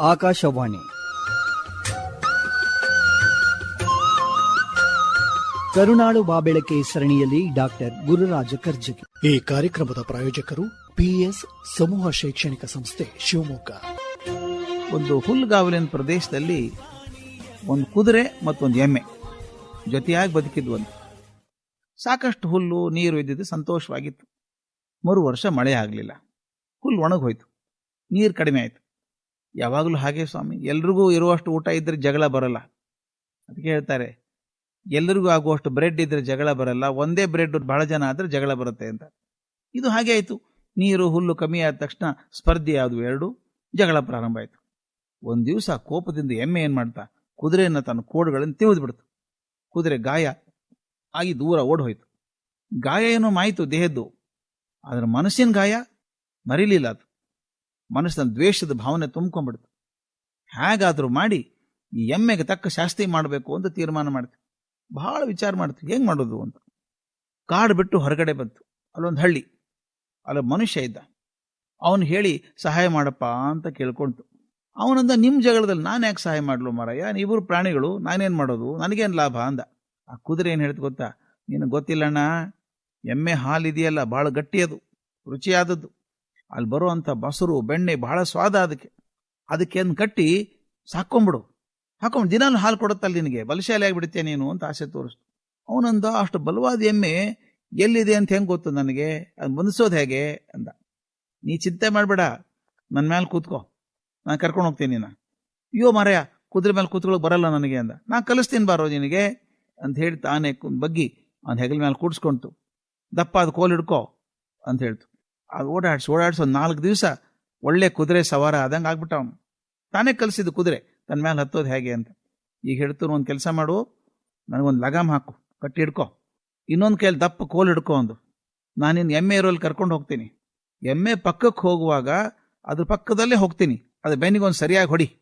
ಆಕಾಶವಾಣಿ. ಕರುನಾಡು ಬಾಬೆಳಕೆ ಸರಣಿಯಲ್ಲಿ ಡಾಕ್ಟರ್ ಗುರುರಾಜ ಕರ್ಜಗಿ ಈ ಕಾರ್ಯಕ್ರಮದ ಪ್ರಾಯೋಜಕರು ಪಿಎಸ್ ಸಮೂಹ ಶೈಕ್ಷಣಿಕ ಸಂಸ್ಥೆ ಶಿವಮೊಗ್ಗ. ಒಂದು ಹುಲ್ಗಾವಲಿನ ಪ್ರದೇಶದಲ್ಲಿ ಒಂದು ಕುದುರೆ ಮತ್ತೊಂದು ಎಮ್ಮೆ ಜೊತೆಯಾಗಿ ಬದುಕಿದ್ವು ಒಂದು. ಸಾಕಷ್ಟು ಹುಲ್ಲು ನೀರು ಇದ್ದಿದ್ದು ಸಂತೋಷವಾಗಿತ್ತು. ಮೂರು ವರ್ಷ ಮಳೆ ಆಗಲಿಲ್ಲ. ಹುಲ್ಲು ಒಣಗೋಯ್ತು ನೀರು ಕಡಿಮೆ ಆಯಿತು. ಯಾವಾಗಲೂ ಹಾಗೆ ಸ್ವಾಮಿ. ಎಲ್ರಿಗೂ ಇರುವಷ್ಟು ಊಟ ಇದ್ದರೆ ಜಗಳ ಬರಲ್ಲ. ಅದಕ್ಕೆ ಹೇಳ್ತಾರೆ ಎಲ್ಲರಿಗೂ ಆಗುವಷ್ಟು ಬ್ರೆಡ್ ಇದ್ದರೆ ಜಗಳ ಬರಲ್ಲ. ಒಂದೇ ಬ್ರೆಡ್ ಬಹಳ ಜನ ಆದರೆ ಜಗಳ ಬರುತ್ತೆ ಅಂತ. ಇದು ಹಾಗೆ ಆಯಿತು. ನೀರು, ಹುಲ್ಲು ಕಮ್ಮಿ ಆದ ತಕ್ಷಣ ಸ್ಪರ್ಧೆ ಯಾವುದು ಎರಡು, ಜಗಳ ಪ್ರಾರಂಭ ಆಯಿತು. ಒಂದು ದಿವಸ ಕೋಪದಿಂದ ಎಮ್ಮೆ ಏನು ಮಾಡ್ತಾ, ಕುದುರೆಯನ್ನು ತನ್ನ ಕೋಡುಗಳನ್ನು ತೆಗೆದು ಬಿಡ್ತು. ಕುದುರೆ ಗಾಯ ಆಗಿ ದೂರ ಓಡ್ ಗಾಯ ಏನೋ ಮಾಯಿತು ದೇಹದ್ದು. ಆದರೆ ಮನಸ್ಸಿನ ಗಾಯ ಮರಿಲಿಲ್ಲ ಅದು. ಮನಸ್ಸಿನ ದ್ವೇಷದ ಭಾವನೆ ತುಂಬ್ಕೊಂಡ್ಬಿಡ್ತು ಹೇಗಾದರೂ ಮಾಡಿ ಈ ಎಮ್ಮೆಗೆ ತಕ್ಕ ಶಾಸ್ತಿ ಮಾಡಬೇಕು ಅಂತ ತೀರ್ಮಾನ ಮಾಡ್ತು ಬಹಳ ವಿಚಾರ ಮಾಡ್ತು ಹೆಂಗೆ ಮಾಡೋದು ಅಂತ. ಕಾಡು ಬಿಟ್ಟು ಹೊರಗಡೆ ಬಂತು. ಅಲ್ಲೊಂದು ಹಳ್ಳಿ. ಅಲ್ಲಿ ಮನುಷ್ಯ ಇದ್ದ. ಅವನು ಹೇಳಿ, ಸಹಾಯ ಮಾಡಪ್ಪ ಅಂತ ಕೇಳ್ಕೊಂತು ಅವನಂದ ನಿಮ್ಮ ಜಗಳದಲ್ಲಿ ನಾನು ಯಾಕೆ ಸಹಾಯ ಮಾಡಲು ಮಾರಾಯ? ನೀವಿಬ್ರು ಪ್ರಾಣಿಗಳು, ನಾನೇನು ಮಾಡೋದು? ನನಗೇನು ಲಾಭ? ಅಂದ. ಆ ಕುದುರೆ ಏನು ಹೇಳ್ತು ಗೊತ್ತಾ? ನೀನು ಗೊತ್ತಿಲ್ಲಣ್ಣ, ಎಮ್ಮೆ ಹಾಲು ಇದೆಯಲ್ಲ ಭಾಳ ಗಟ್ಟಿಯದು ರುಚಿಯಾದದ್ದು. ಅಲ್ಲಿ ಬರುವಂಥ ಬಸರು ಬೆಣ್ಣೆ ಬಹಳ ಸ್ವಾದ ಅದಕ್ಕೆ. ಅದಕ್ಕೇನು ಕಟ್ಟಿ ಸಾಕೊಂಬಿಡು ಹಾಕೊಂಡು ದಿನಾಲು ಹಾಲು ಕೊಡುತ್ತಲ್ಲ ನಿನಗೆ. ಬಲಶಾಲಿ ಆಗಿಬಿಡುತ್ತೆ ನೀನು ಅಂತ ಆಸೆ ತೋರಿಸ್ತು. ಅವನಂದ, ಅಷ್ಟು ಬಲವಾದ ಎಮ್ಮೆ ಎಲ್ಲಿದೆ ಅಂತ ಹೆಂಗೆ ಗೊತ್ತು ನನಗೆ? ಅದು ಬಂಧಿಸೋದು ಹೇಗೆ ಅಂದ. ನೀ ಚಿಂತೆ ಮಾಡಬೇಡ. ನನ್ನ ಮೇಲೆ ಕೂತ್ಕೋ. ನಾನು ಕರ್ಕೊಂಡು ಹೋಗ್ತೀನಿ ನೀನು ಅಯ್ಯೋ ಮಾರಾಯ, ಕುದುರೆ ಮೇಲೆ ಕೂತ್ಕೊಳ್ಳೋಕೆ ಬರಲ್ಲ ನನಗೆ ಅಂದ. ನಾನು ಕಲಿಸ್ತೀನಿ ಬಾರೋ ನಿನಗೆ ಅಂತ ಹೇಳಿ ತಾನೇ ಬಗ್ಗಿ ಅವ್ನ ಹೆಗಲ ಮೇಲೆ ಕೂಡಿಸ್ಕೊಂತು ದಪ್ಪ ಅದು ಕೋಲ್ ಹಿಡ್ಕೋ ಅಂತ ಹೇಳ್ತು. ಓಡಾಡ್ಸಿ ಓಡಾಡ್ಸಿ ಓಡಾಡ್ಸೋ ನಾಲ್ಕು ದಿವಸ ಒಳ್ಳೆ ಕುದುರೆ ಸವಾರ ಆದಂಗೆ ಆಗ್ಬಿಟ್ಟ ಅವನು. ತಾನೇ ಕಲಿಸಿದ್ದು ಕುದುರೆ ತನ್ನ ಮೇಲೆ ಹತ್ತೋದು ಹೇಗೆ ಅಂತ. ಈಗ ಹೇಳ್ತರು, ಒಂದು ಕೆಲಸ ಮಾಡು, ನನಗೊಂದು ಲಗಾಮ್ ಹಾಕು, ಕಟ್ಟಿ ಹಿಡ್ಕೊ. ಇನ್ನೊಂದು ಕೈಯಲ್ಲಿ ದಪ್ಪ ಕೋಲ್ ಹಿಡ್ಕೊ ಒಂದು ನಾನಿನ್ನು ಎಮ್ಮೆ ಇರೋಲ್ಲಿ ಕರ್ಕೊಂಡು ಹೋಗ್ತೀನಿ. ಎಮ್ಮೆ ಪಕ್ಕಕ್ಕೆ ಹೋಗುವಾಗ ಅದ್ರ ಪಕ್ಕದಲ್ಲೇ ಹೋಗ್ತೀನಿ. ಅದು ಬೆನ್ನಿಗೆ ಒಂದು ಸರಿಯಾಗಿ ಹೊಡಿ.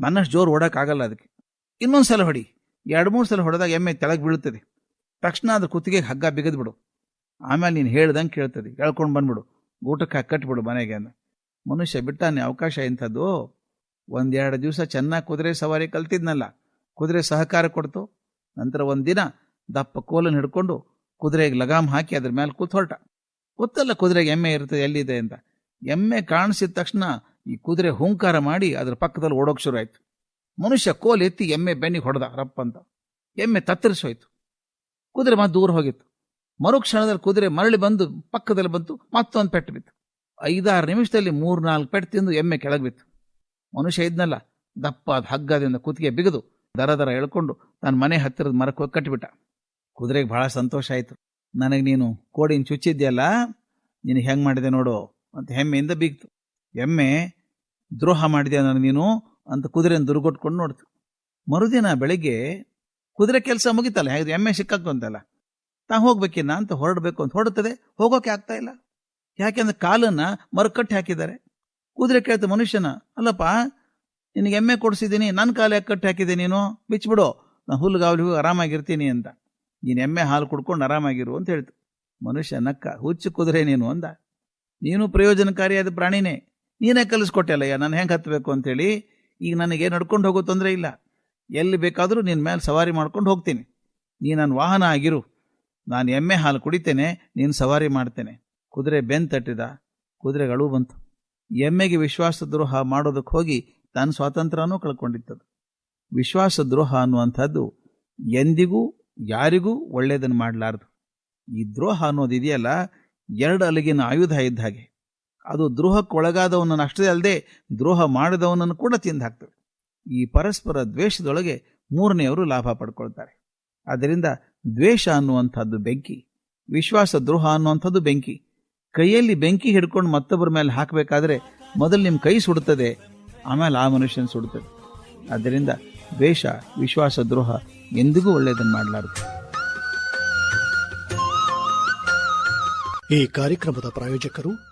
ನನ್ನಷ್ಟು ಜೋರು ಓಡೋಕ್ಕಾಗಲ್ಲ ಅದಕ್ಕೆ ಇನ್ನೊಂದು ಸಲ ಹೊಡಿ. ಎರಡು, ಮೂರು ಸಲ ಹೊಡೆದಾಗ ಎಮ್ಮೆ ತೆಳಗೆ ಬೀಳುತ್ತದೆ ತಕ್ಷಣ ಅದ್ರ ಕುತ್ತಿಗೆಗೆ ಹಗ್ಗ ಬಿಗದ್ಬಿಡು ಆಮೇಲೆ ನೀನು ಹೇಳ್ದಂಗೆ ಕೇಳ್ತದೆ. ಹೇಳ್ಕೊಂಡು ಬಂದ್ಬಿಡು. ಊಟಕ್ಕೆ ಹಾಕಿ ಕಟ್ಬಿಡು ಮನೆಗೆ ಅಂದ ಮನುಷ್ಯ ಬಿಟ್ಟಾನೆ ಅವಕಾಶ ಇಂಥದ್ದು. ಒಂದೆರಡು ದಿವಸ ಚೆನ್ನಾಗಿ ಕುದುರೆ ಸವಾರಿ ಕಲ್ತಿದ್ನಲ್ಲ, ಕುದುರೆ ಸಹಕಾರ ಕೊಡ್ತು. ನಂತರ ಒಂದಿನ ದಪ್ಪ ಕೋಲನ್ನು ಹಿಡ್ಕೊಂಡು ಕುದುರೆಗೆ ಲಗಾಮ್ ಹಾಕಿ ಅದ್ರ ಮೇಲೆ ಕೂತ್ ಹೊರಟ ಗೊತ್ತಲ್ಲ ಕುದುರೆಗೆ ಎಮ್ಮೆ ಇರ್ತದೆ ಎಲ್ಲಿದೆ ಅಂತ. ಎಮ್ಮೆ ಕಾಣಿಸಿದ ತಕ್ಷಣ ಈ ಕುದುರೆ ಹುಂಕಾರ ಮಾಡಿ ಅದ್ರ ಪಕ್ಕದಲ್ಲಿ ಓಡೋಕೆ ಶುರು ಆಯ್ತು ಮನುಷ್ಯ ಕೋಲ್ ಎತ್ತಿ ಎಮ್ಮೆ ಬೆನ್ನಿಗೆ ಹೊಡೆದ, ರಪ್ಪ ಅಂತ. ಎಮ್ಮೆ ತತ್ತರಿಸೋಯ್ತು. ಕುದುರೆ ಮತ್ತೆ ದೂರ ಹೋಗಿತ್ತು. ಮರುಕ್ಷಣದಲ್ಲಿ ಕುದುರೆ ಮರಳಿ ಬಂದು, ಪಕ್ಕದಲ್ಲಿ ಬಂತು, ಮತ್ತೊಂದು ಪೆಟ್ಟು ಬಿತ್ತು. ಐದಾರು ನಿಮಿಷದಲ್ಲಿ ಮೂರು ನಾಲ್ಕು ಪೆಟ್ಟು ತಿಂದು ಎಮ್ಮೆ ಕೆಳಗೆ ಬಿತ್ತು. ಮನುಷ್ಯ ಇದ್ನಲ್ಲ ದಪ್ಪ ಅದ್ ಹಗ್ಗದಿಂದ ಕುತ್ತಿಗೆ ಬಿಗಿದು, ದರ ದರ ಎಳ್ಕೊಂಡು ತನ್ನ ಮನೆ ಹತ್ತಿರದ ಮರಕ್ಕೆ ಹೋಗಿ ಕಟ್ಟಿಬಿಟ್ಟ. ಕುದುರೆಗೆ ಭಾಳ ಸಂತೋಷ ಆಯಿತು. ನನಗೆ ನೀನು ಕೋಡಿನ ಚುಚ್ಚಿದ್ಯಲ್ಲ, ನೀನು ಹೆಂಗೆ ಮಾಡಿದೆ ನೋಡು ಅಂತ ಹೆಮ್ಮೆಯಿಂದ ಬೀಗ್ತು. ಎಮ್ಮೆ, ದ್ರೋಹ ಮಾಡಿದೆ ನನಗೆ ನೀನು ಅಂತ ಕುದುರೆನ ದುರ್ಗೊಟ್ಕೊಂಡು ನೋಡ್ತು. ಮರುದಿನ ಬೆಳಿಗ್ಗೆ ಕುದುರೆ ಕೆಲಸ ಮುಗಿತಲ್ಲ ಹೇಗೆ ಎಮ್ಮೆ ಸಿಕ್ಕಾಕು ಅಂತಲ್ಲ ತಾ ಹೋಗ್ಬೇಕಿನ್ನ ಅಂತ ಹೊರಡಬೇಕು ಅಂತ ಹೊರಡುತ್ತದೆ ಹೋಗೋಕೆ ಆಗ್ತಾ ಇಲ್ಲ. ಯಾಕೆಂದ್ರೆ ಕಾಲನ್ನ ಮರುಕಟ್ಟಿ ಹಾಕಿದ್ದಾರೆ. ಕುದುರೆ ಕೇಳ್ತ ಮನುಷ್ಯನ, ಅಲ್ಲಪ್ಪ, ನಿನಗೆ ಎಮ್ಮೆ ಕೊಡಿಸಿದ್ದೀನಿ ನನ್ನ ಕಾಲು ಯಾಕೆ ಕಟ್ಟಿ ಹಾಕಿದೆ ನೀನು? ಬಿಚ್ಚಿಬಿಡು ನಾನು ಹುಲ್ಲುಗಾವಲಿ ಹೋಗಿ ಆರಾಮಾಗಿರ್ತೀನಿ ಅಂತ ನೀನು ಎಮ್ಮೆ ಹಾಲು ಕುಡ್ಕೊಂಡು ಆರಾಮಾಗಿರು ಅಂತ ಹೇಳ್ತು. ಮನುಷ್ಯ ನಕ್ಕ, ಹುಚ್ಚು ಕುದುರೆ ನೀನು ಅಂದ. ನೀನು ಪ್ರಯೋಜನಕಾರಿಯಾದ ಪ್ರಾಣಿನೇ. ನೀನೇ ಕಲಿಸ್ಕೊಟ್ಟಲ್ಲಯ್ಯ ನಾನು ಹೆಂಗೆ ಹತ್ತಬೇಕು ಅಂತೇಳಿ ಈಗ ನನಗೆ ನಡ್ಕೊಂಡು ಹೋಗೋ ತೊಂದರೆ ಇಲ್ಲ. ಎಲ್ಲಿ ಬೇಕಾದರೂ ನಿನ್ನ ಮೇಲೆ ಸವಾರಿ ಮಾಡ್ಕೊಂಡು ಹೋಗ್ತೀನಿ. ನೀ ನನ್ನ ವಾಹನ ಆಗಿರು. ನಾನು ಎಮ್ಮೆ ಹಾಲು ಕುಡಿತೇನೆ, ನೀನು ಸವಾರಿ ಮಾಡ್ತೇನೆ. ಕುದುರೆ ಬೆನ್ ತಟ್ಟಿದ. ಕುದುರೆಗಳು ಬಂತು. ಎಮ್ಮೆಗೆ ವಿಶ್ವಾಸ ದ್ರೋಹ ಮಾಡೋದಕ್ಕೆ ಹೋಗಿ ತನ್ನ ಸ್ವಾತಂತ್ರ್ಯನೂ ಕಳ್ಕೊಂಡಿತ್ತದು. ವಿಶ್ವಾಸ ದ್ರೋಹ ಅನ್ನುವಂಥದ್ದು ಎಂದಿಗೂ ಯಾರಿಗೂ ಒಳ್ಳೆಯದನ್ನು ಮಾಡಲಾರದು. ಈ ದ್ರೋಹ ಅನ್ನೋದು ಇದೆಯಲ್ಲ, ಎರಡು ಅಲಗಿನ ಆಯುಧ ಇದ್ದ ಹಾಗೆ. ಅದು ದ್ರೋಹಕ್ಕೊಳಗಾದವನನ್ನು ಅಷ್ಟೇ ಅಲ್ಲದೆ ದ್ರೋಹ ಮಾಡಿದವನನ್ನು ಕೂಡ ತಿಂದು ಹಾಕ್ತದೆ. ಈ ಪರಸ್ಪರ ದ್ವೇಷದೊಳಗೆ ಮೂರನೆಯವರು ಲಾಭ ಪಡ್ಕೊಳ್ತಾರೆ. ಆದ್ದರಿಂದ ದ್ವೇಷ ಅನ್ನುವಂಥದ್ದು ಬೆಂಕಿ, ವಿಶ್ವಾಸ ದ್ರೋಹ ಅನ್ನುವಂಥದ್ದು ಬೆಂಕಿ. ಕೈಯಲ್ಲಿ ಬೆಂಕಿ ಹಿಡ್ಕೊಂಡು ಮತ್ತೊಬ್ಬರ ಮೇಲೆ ಹಾಕಬೇಕಾದ್ರೆ ಮೊದಲು ನಿಮ್ಮ ಕೈ ಸುಡುತ್ತದೆ, ಆಮೇಲೆ ಆ ಮನುಷ್ಯನ ಸುಡುತ್ತದೆ. ಆದ್ದರಿಂದ ದ್ವೇಷ, ವಿಶ್ವಾಸ, ದ್ರೋಹ ಎಂದಿಗೂ ಒಳ್ಳೆಯದನ್ನು ಮಾಡಲಾರದು. ಈ ಕಾರ್ಯಕ್ರಮದ ಪ್ರಾಯೋಜಕರು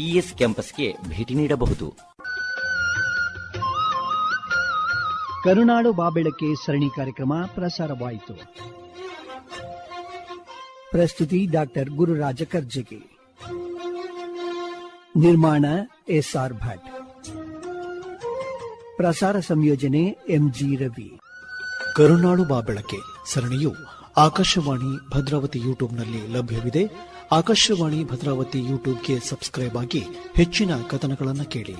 ಪಿಇಎಸ್ ಕ್ಯಾಂಪಸ್ಗೆ ಭೇಟಿ ನೀಡಬಹುದು. ಕರುನಾಡು ಬಾಬೆಳಕೆ ಸರಣಿ ಕಾರ್ಯಕ್ರಮ ಪ್ರಸಾರವಾಯಿತು. ಪ್ರಸ್ತುತಿ ಡಾಕ್ಟರ್ ಗುರುರಾಜ ಕರ್ಜಗಿ. ನಿರ್ಮಾಣ ಎಸ್ಆರ್ ಭಟ್. ಪ್ರಸಾರ ಸಂಯೋಜನೆ ಎಂಜಿ ರವಿ. ಕರುನಾಡು ಬಾಬೆಳಕೆ ಸರಣಿಯು ಆಕಾಶವಾಣಿ ಭದ್ರಾವತಿ ಯೂಟ್ಯೂಬ್ನಲ್ಲಿ ಲಭ್ಯವಿದೆ. ಆಕಾಶವಾಣಿ ಭದ್ರಾವತಿ ಯೂಟ್ಯೂಬ್ಗೆ ಸಬ್ಸ್ಕ್ರೈಬ್ ಆಗಿ ಹೆಚ್ಚಿನ ಕಥನಗಳನ್ನು ಕೇಳಿ.